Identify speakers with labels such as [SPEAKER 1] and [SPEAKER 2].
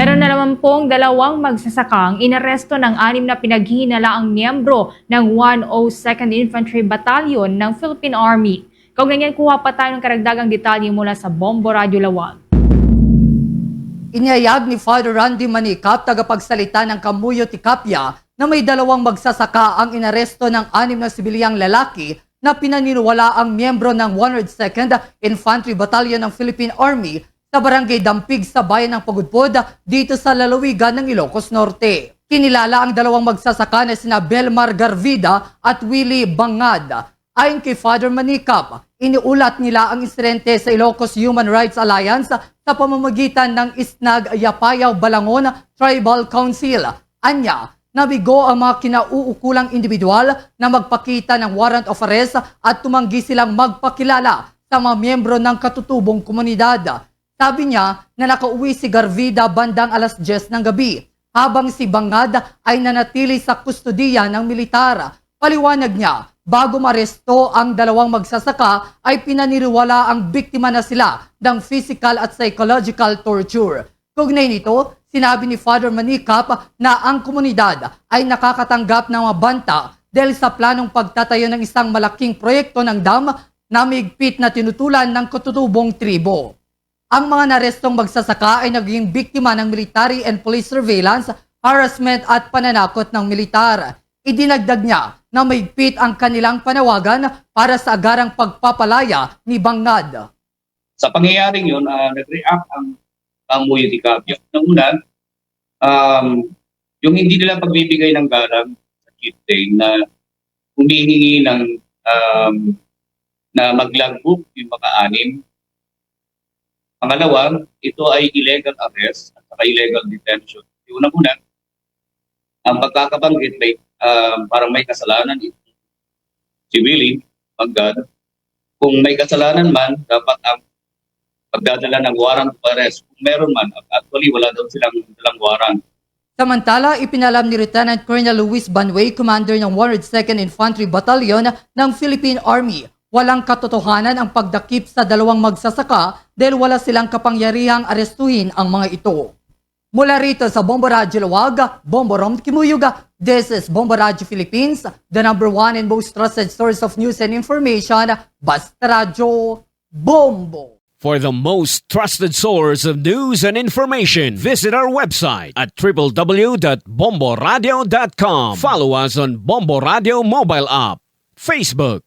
[SPEAKER 1] Meron na naman pong dalawang magsasakang inaresto ng anim na pinaghihinalaang miyembro ng 102nd Infantry Battalion ng Philippine Army. Kaugnyan kuha pa tayo ng karagdagang detalye mula sa Bombo Radio Lawag.
[SPEAKER 2] Inyayag ni Father Randy Manikap, tagapagsalita ng Kamuyo Tikapya, na may dalawang magsasaka ang inaresto ng anim na sibilyang lalaki na pinaniniwala ang miyembro ng 102nd Infantry Battalion ng Philippine Army sa barangay Dampig sa bayan ng Pagudpod dito sa lalawigan ng Ilocos Norte. Kinilala ang dalawang magsasaka na sina Belmar Garvida at Willie Bangad. Ayon kay Father Manikap, iniulat nila ang insidente sa Ilocos Human Rights Alliance sa pamamagitan ng Isnag Yapayaw Balangon Tribal Council. Anya, nabigo ang mga kinauukulang individual na magpakita ng warrant of arrest at tumanggi silang magpakilala sa mga miyembro ng katutubong komunidad. Sabi niya na nakauwi si Garvida bandang alas 10 ng gabi habang si Bangad ay nanatili sa kustodiya ng militar. Paliwanag niya, bago maresto ang dalawang magsasaka ay pinaniriwala ang biktima na sila ng physical at psychological torture. Kugnay nito, sinabi ni Father Manikap na ang komunidad ay nakakatanggap ng mga banta dahil sa planong pagtatayo ng isang malaking proyekto ng dam na migpit na tinutulan ng katutubong tribo. Ang mga narestong magsasaka ay naging biktima ng military and police surveillance, harassment at pananakot ng militar. Idinagdag niya na maigpit ang kanilang panawagan para sa agarang pagpapalaya ni Bangad.
[SPEAKER 3] Sa pangyayaring yun, uh, nag-react ang ang Muyo Tikapya. Nang una, um, yung hindi nila pagbibigay ng galang sa kit day na humihingi ng um, na maglagbog yung mga anim. Pangalawa, ito ay illegal arrest at saka illegal detention. Yung una-una, ang pagkakabanggit may um, parang may kasalanan ito. Si Willie, Magad, kung may kasalanan man, dapat ang pagdadala ng warrant of arrest. Kung meron man, actually wala daw silang dalang warrant.
[SPEAKER 2] Samantala, ipinalam ni Lieutenant Colonel Luis Banway, commander ng 102nd Infantry Battalion ng Philippine Army. Walang katotohanan ang pagdakip sa dalawang magsasaka dahil wala silang kapangyarihang arestuhin ang mga ito. Mula rito sa Bombo Radyo Luwag, Bombo Rom Kimuyuga, this is Bombo Radyo Philippines, the number one and most trusted source of news and information, Basta Radyo Bombo.
[SPEAKER 4] For the most trusted source of news and information, visit our website at www.bomboradio.com. Follow us on Bombo Radio mobile app, Facebook,